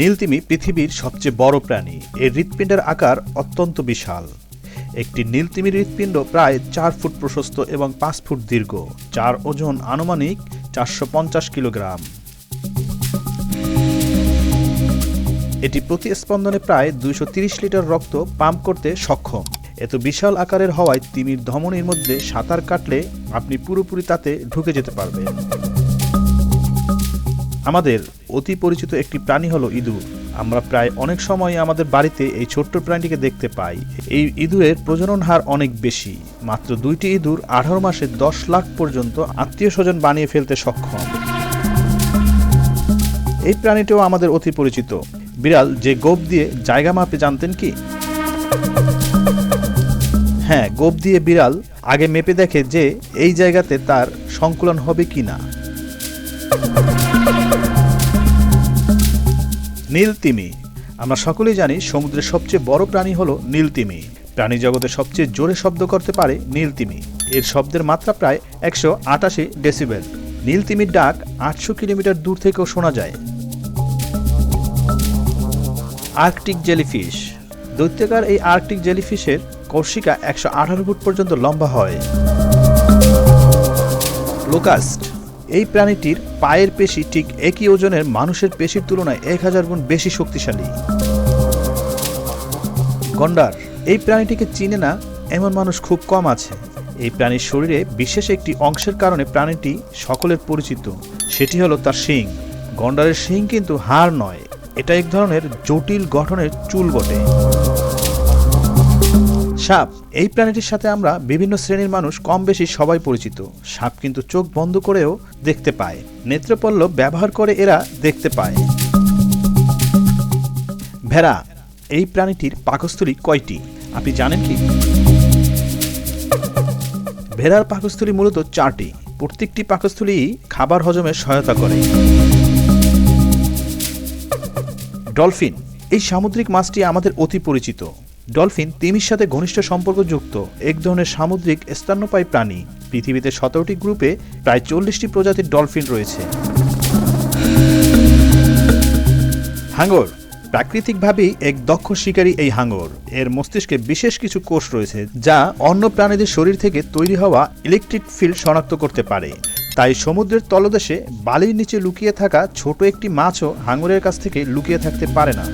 নীলতিমি পৃথিবীর সবচেয়ে বড় প্রাণী। এর হৃৎপিণ্ডের আকার অত্যন্ত বিশাল। একটি নীলতিমির হৃৎপিণ্ড প্রায় চার ফুট প্রশস্ত এবং পাঁচ ফুট দীর্ঘ, যার ওজন আনুমানিক চারশো পঞ্চাশ কিলোগ্রাম। এটি প্রতি স্পন্দনে প্রায় দুইশো লিটার রক্ত পাম্প করতে সক্ষম। এত বিশাল আকারের হওয়ায় তিমির ধমনীর মধ্যে সাঁতার কাটলে আপনি পুরোপুরি তাতে ঢুকে যেতে পারবেন। আমাদের অতি পরিচিত একটি প্রাণী হলো ইঁদুর। আমরা প্রায় অনেক সময় আমাদের বাড়িতে এই ছোট্ট প্রাণীটিকে দেখতে পাই। এই ইঁদুরের প্রজনন হার অনেক বেশি। মাত্র দুইটি ইঁদুর আঠারো মাসে দশ লাখ পর্যন্ত আত্মীয় স্বজন বানিয়ে ফেলতে সক্ষম। এই প্রাণীটিও আমাদের অতি পরিচিত। বিড়াল যে গোপ দিয়ে জায়গা মাপে জানতেন কি? হ্যাঁ গোপ দিয়ে বিড়াল আগে মেপে দেখে যে এই জায়গাতে তার সংকুলন হবে কি না নীলতিমি। আমরা সকলেই জানি সমুদ্রের সবচেয়ে বড় প্রাণী হলো নীলতিমি। প্রাণী জগতে সবচেয়ে জোরে শব্দ করতে পারে নীলতিমি। এর শব্দের মাত্রা প্রায় একশো আটাশি ডেসিবেল। নীলতিমির ডাক আটশো কিলোমিটার দূর থেকেও শোনা যায়। Arctic jellyfish. দৈত্যাকার এই আর্কটিক জেলিফিশের কর্ষিকা একশো আঠারো ফুট পর্যন্ত লম্বা হয়। লোকাস্ট এই প্রাণীটির পায়ের পেশি ঠিক একই ওজনের মানুষের পেশির তুলনায় এক হাজার গুণ বেশি শক্তিশালী। গন্ডার, এই প্রাণীটিকে চিনে না এমন মানুষ খুব কম আছে। এই প্রাণীর শরীরে বিশেষ একটি অংশের কারণে প্রাণীটি সকলের পরিচিত। সেটি হলো তার শিং। গন্ডারের শিং কিন্তু হাড় নয়। এটা এক ধরনের জটিল গঠনের চুল বটে। সাপ। এই প্রাণীটির সাথে আমরা বিভিন্ন শ্রেণির মানুষ কম বেশি সবাই পরিচিত। সাপ কিন্তু চোখ বন্ধ করেও দেখতে পায়। নেত্রপল্লব ব্যবহার করে এরা দেখতে পায়। ভেড়া, এই প্রাণীটির পাকস্থলী কয়টি? আপনি জানেন কি? ভেড়ার পাকস্থলী মূলত চারটি। প্রত্যেকটি পাকস্থলী খাবার হজমে সহায়তা করে। ডলফিন, এই সামুদ্রিক মাছটি আমাদের অতি পরিচিত। ডলফিন তিমির সাথে ঘনিষ্ঠ সম্পর্কযুক্ত, এক ধরনের সামুদ্রিক স্তন্যপায়ী প্রাণী। পৃথিবীতে সতেরোটি গ্রুপে প্রায় চল্লিশটি প্রজাতির ডলফিন রয়েছে। হাঙ্গর। প্রাকৃতিকভাবেই এক দক্ষ শিকারী এই হাঙ্গর। এর মস্তিষ্কে বিশেষ কিছু কোষ রয়েছে, যা অন্য প্রাণীদের শরীর থেকে তৈরি হওয়া ইলেকট্রিক ফিল্ড শনাক্ত করতে পারে। তাই সমুদ্রের তলদেশে বালির নিচে লুকিয়ে থাকা ছোট একটি মাছও হাঙ্গরের কাছ থেকে লুকিয়ে থাকতে পারে না।